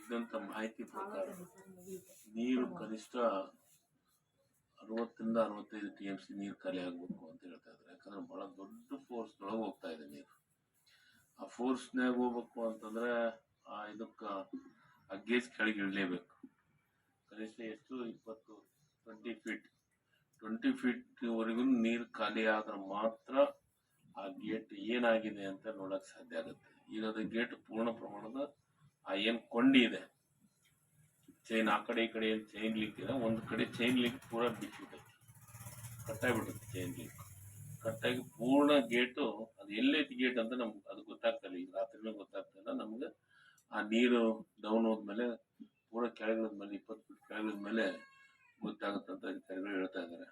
ಸಿಗುವಂತ ಮಾಹಿತಿ ಪ್ರಕಾರ ನೀರು ಕನಿಷ್ಠ ಅರವತ್ತರಿಂದ ಅರವತ್ತೈದು ಟಿ ಎಂ ಸಿ ನೀರು ಖಾಲಿ ಆಗಬೇಕು ಅಂತ ಹೇಳ್ತಾ ಇದ್ದಾರೆ. ಯಾಕಂದ್ರೆ ಬಹಳ ದೊಡ್ಡ ಫೋರ್ಸ್ ಒಳಗೆ ಹೋಗ್ತಾ ಇದೆ ನೀರು. ಆ ಫೋರ್ಸ್ನಾಗ ಹೋಗ್ಬೇಕು ಅಂತಂದ್ರೆ ಆ ಇದಕ್ಕ ಆ ಗೇಜ್ ಕೆಳಗೆ ಇಳಲೇಬೇಕು. ಕನಿಷ್ಠ ಎಷ್ಟು? ಇಪ್ಪತ್ತು ಟ್ವೆಂಟಿ ಫೀಟ್ ಟ್ವೆಂಟಿ ಫೀಟ್ ವರೆಗೂ ನೀರು ಖಾಲಿ ಆದ್ರೆ ಮಾತ್ರ ಆ ಗೇಟ್ ಏನಾಗಿದೆ ಅಂತ ನೋಡಕ್ ಸಾಧ್ಯ ಆಗುತ್ತೆ. ಈಗ ಅದು ಗೇಟ್ ಪೂರ್ಣ ಪ್ರಮಾಣದ ಆ ಏನ್ ಕೊಂಡಿ ಇದೆ. ಚೈನ್ ಆ ಕಡೆ ಈ ಕಡೆ ಏನು ಚೈನ್ ಲಿಂಕ್ ಇದೆ, ಒಂದು ಕಡೆ ಚೈನ್ ಲಿಂಕ್ ಪೂರ ಬಿಟ್ಬಿಟ್ಟೈತಿ ಕಟ್ಟಾಗ್ಬಿಡುತ್ತೆ ಚೈನ್ ಲಿಂಕ್ ಕಟ್ಟಾಗಿ ಪೂರ್ಣ ಗೇಟು ಅದು ಎಲ್ಲೈತಿ ಗೇಟ್ ಅಂತ ನಮ್ಗೆ ಅದು ಗೊತ್ತಾಗ್ತಲ್ಲ ಈಗ ರಾತ್ರಿನೂ ಗೊತ್ತಾಗ್ತಿಲ್ಲ ನಮ್ಗೆ ಆ ನೀರು ಡೌನ್ ಹೋದ್ಮೇಲೆ, ಪೂರ ಕೆಳಗಿಳಿದ್ಮೇಲೆ ಇಪ್ಪತ್ತು ಫೀಟ್ ಮೇಲೆ ಗೊತ್ತಾಗುತ್ತೆ ಅಂತ ಅಧಿಕಾರಿಗಳು ಹೇಳ್ತಾ ಇದ್ದಾರೆ.